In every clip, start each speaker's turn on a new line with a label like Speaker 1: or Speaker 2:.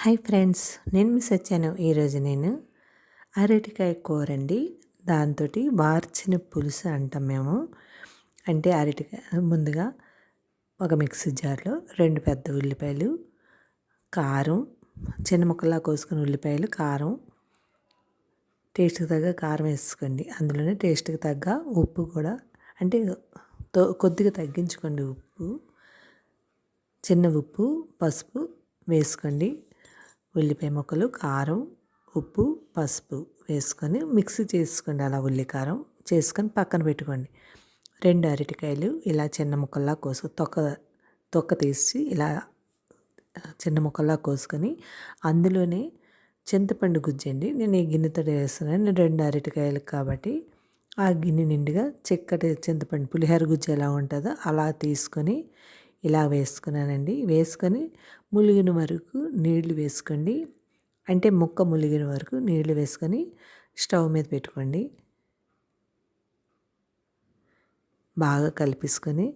Speaker 1: Hi friends నేను miss వచ్చాను. ఈరోజు నేను అరటికాయ కూర అండి. దాంతో వార్చిన పులుసు అంటాం మేము. అంటే అరటికాయ ముందుగా ఒక మిక్సీ జార్లో రెండు పెద్ద ఉల్లిపాయలు కారం చిన్న ముక్కలా కోసుకుని ఉల్లిపాయలు కారం టేస్ట్కి తగ్గ కారం వేసుకోండి. అందులోనే టేస్ట్కి తగ్గ ఉప్పు కూడా అంటే కొద్దిగా తగ్గించుకోండి ఉప్పు చిన్న ఉప్పు పసుపు వేసుకోండి. ఉల్లిపాయ ముక్కలు కారం ఉప్పు పసుపు వేసుకొని మిక్సీ చేసుకోండి అలా ఉల్లికారం చేసుకొని పక్కన పెట్టుకోండి. రెండు అరటికాయలు ఇలా చిన్న ముక్కల్లా కోసు తొక్క తొక్క తీసి ఇలా చిన్న ముక్కల్లా కోసుకొని అందులోనే చింతపండు గుజ్జండి. నేను ఈ గిన్నెతో వేస్తున్నాను. నేను రెండు అరటికాయలు కాబట్టి ఆ గిన్నె నిండుగా చిక్కటి చింతపండు పులిహోర గుజ్జు ఎలా ఉంటుందో అలా తీసుకొని ఇలా వేసుకున్నానండి. వేసుకొని ములిగిన వరకు నీళ్ళు వేసుకోండి. అంటే ముక్క ములిగిన వరకు నీళ్ళు వేసుకొని స్టవ్ మీద పెట్టుకోండి. బాగా కలిపేసుకొని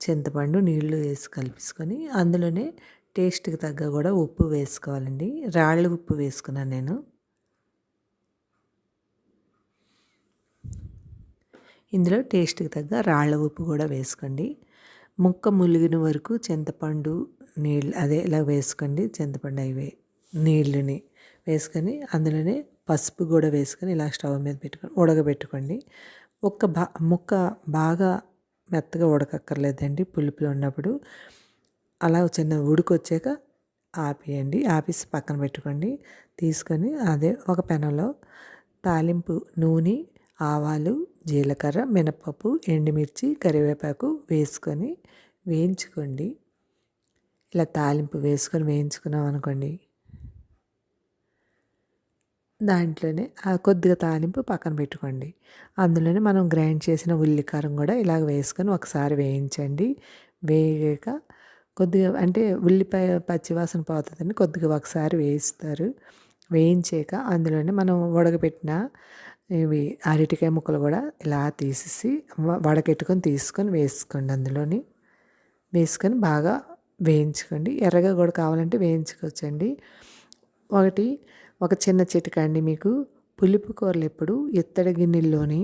Speaker 1: చింతపండు నీళ్ళు వేసి కలిపేసుకొని అందులోనే టేస్ట్కి తగ్గ కూడా ఉప్పు వేసుకోవాలండి. రాళ్ళ ఉప్పు వేసుకున్నాను నేను. ఇందులో టేస్ట్కి తగ్గ రాళ్ళ ఉప్పు కూడా వేసుకోండి. ముక్క ములిగిన వరకు చింతపండు నీళ్ళు అదే ఇలా వేసుకోండి చింతపండు అవి నీళ్ళని వేసుకొని అందులోనే పసుపు కూడా వేసుకొని ఇలా స్టవ్ మీద పెట్టుకొని ఉడకబెట్టుకోండి. ఒక్క బా ముక్క బాగా మెత్తగా ఉడకక్కర్లేదండి పులుపులు ఉన్నప్పుడు. అలా చిన్న ఉడికొచ్చాక ఆపేయండి ఆపేసి పక్కన పెట్టుకోండి. తీసుకొని అదే ఒక పెనంలో తాలింపు నూనె ఆవాలు జీలకర్ర మినపప్పు ఎండుమిర్చి కరివేపాకు వేసుకొని వేయించుకోండి. ఇలా తాలింపు వేసుకొని వేయించుకున్నాం అనుకోండి. దాంట్లోనే కొద్దిగా తాలింపు పక్కన పెట్టుకోండి. అందులోనే మనం గ్రైండ్ చేసిన ఉల్లికారం కూడా ఇలాగ వేసుకొని ఒకసారి వేయించండి. వేగాక కొద్దిగా అంటే ఉల్లిపాయ పచ్చివాసన పోతుందని కొద్దిగా ఒకసారి వేయిస్తారు. వేయించాక అందులోనే మనం ఉడకబెట్టిన ఇవి అరటికాయ ముక్కలు కూడా ఇలా తీసేసి వడకెట్టుకొని తీసుకొని వేసుకోండి అందులోని. వేసుకొని బాగా వేయించుకోండి. ఎర్రగా కూడా కావాలంటే వేయించుకోవచ్చండి. ఒకటి ఒక చిన్న చిటిక అండి మీకు. పులుపు కూరలు ఎప్పుడు ఇత్తడి గిన్నెల్లోని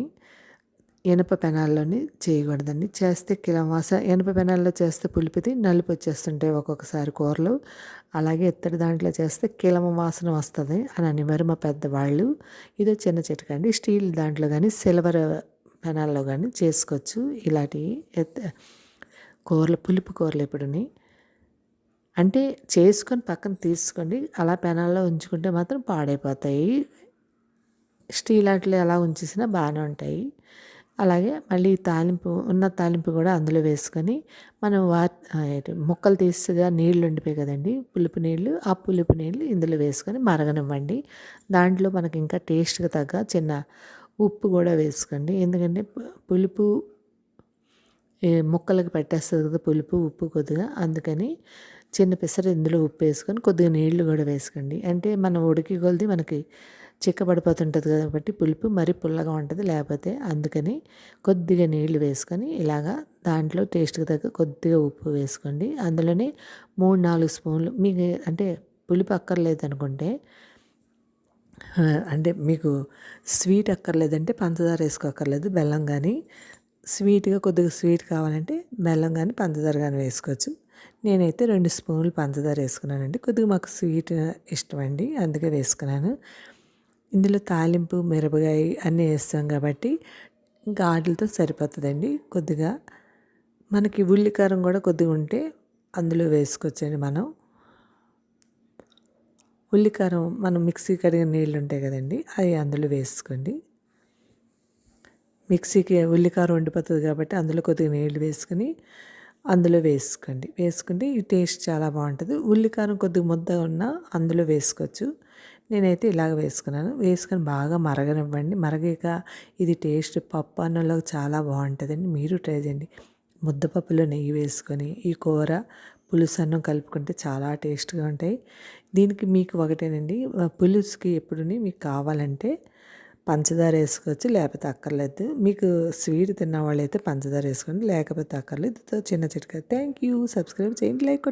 Speaker 1: ఎనప పెనాల్లోని చేయకూడదండి. చేస్తే కిలవాస ఎనప పెనాల్లో చేస్తే పులిపిది నలుపు వచ్చేస్తుంటాయి ఒక్కొక్కసారి కూరలు. అలాగే ఇత్తడి దాంట్లో చేస్తే కిలమ వాసన వస్తుంది అని అనివారు మా పెద్దవాళ్ళు. ఇదో చిన్న చిట్కా అండి. స్టీల్ దాంట్లో కానీ సిల్వర్ పెనాల్లో కానీ చేసుకోవచ్చు. ఇలాంటి కూరలు పులుపు కూరలు ఇప్పుడుని అంటే చేసుకొని పక్కన తీసుకోండి. అలా పెనాల్లో ఉంచుకుంటే మాత్రం పాడైపోతాయి. స్టీల్ అట్లా ఎలా ఉంచేసినా బాగానే ఉంటాయి. అలాగే మళ్ళీ తాలింపు ఉన్న తాలింపు కూడా అందులో వేసుకొని మనం వా ముక్కలు తీసిగా నీళ్ళు ఉండిపోయి కదండి పులుపు నీళ్ళు ఆ పులుపు నీళ్ళు ఇందులో వేసుకొని మరగనివ్వండి. దాంట్లో మనకి ఇంకా టేస్ట్గా తగ్గ చిన్న ఉప్పు కూడా వేసుకోండి. ఎందుకంటే పులుపు ముక్కలకు పెట్టేస్తుంది కదా పులుపు ఉప్పు కొద్దిగా అందుకని చిన్న పెసర ఇందులో ఉప్పు వేసుకొని కొద్దిగా నీళ్ళు కూడా వేసుకోండి. అంటే మనం ఉడికి కొలిది మనకి చిక్కబడిపోతుంటుంది కాబట్టి పులుపు మరి పుల్లగా ఉంటుంది. లేకపోతే అందుకని కొద్దిగా నీళ్ళు వేసుకొని ఇలాగా దాంట్లో టేస్ట్కి తగ్గ కొద్దిగా ఉప్పు వేసుకోండి. అందులోనే మూడు నాలుగు స్పూన్లు మీకు అంటే పులుపు అక్కర్లేదు అనుకుంటే అంటే మీకు స్వీట్ అక్కర్లేదంటే పంచదార వేసుకోక్కర్లేదు బెల్లం కానీ స్వీట్గా కొద్దిగా స్వీట్ కావాలంటే బెల్లం కానీ పంచదార కానీ వేసుకోవచ్చు. నేనైతే రెండు స్పూన్లు పంచదార వేసుకున్నానండి. కొద్దిగా మాకు స్వీట్ ఇష్టం అండి అందుకే వేసుకున్నాను. ఇందులో తాలింపు మిరపకాయ అన్నీ వేస్తాం కాబట్టి ఇంకా సరిపోతుందండి. కొద్దిగా మనకి ఉల్లికారం కూడా కొద్దిగా ఉంటే అందులో వేసుకోవచ్చండి మనం. ఉల్లికారం మనం మిక్సీ కడిగిన నీళ్ళు ఉంటాయి కదండి అవి అందులో వేసుకోండి. మిక్సీకి ఉల్లికారం వండిపోతుంది కాబట్టి అందులో కొద్దిగా నీళ్ళు వేసుకొని అందులో వేసుకోండి. వేసుకుంటే ఈ టేస్ట్ చాలా బాగుంటుంది. ఉల్లికారం కొద్దిగా ముద్ద ఉన్నా అందులో వేసుకోవచ్చు. నేనైతే ఇలాగ వేసుకున్నాను. వేసుకొని బాగా మరగనివ్వండి. మరగాక ఇది టేస్ట్ పప్పు అన్నంలో చాలా బాగుంటుందండి. మీరు ట్రై చేయండి. ముద్దపప్పులో నెయ్యి వేసుకొని ఈ కూర పులుసు అన్నం కలుపుకుంటే చాలా టేస్ట్గా ఉంటాయి. దీనికి మీకు ఒకటేనండి. పులుసుకి ఎప్పుడుని మీకు కావాలంటే పంచదార వేసుకోవచ్చు లేకపోతే అక్కర్లేదు. మీకు స్వీట్ తిన్న వాళ్ళైతే పంచదార వేసుకోండి లేకపోతే అక్కర్లేదు. చిన్న చిట్కా. థ్యాంక్ యూ సబ్స్క్రైబ్ చేయండి. లైక్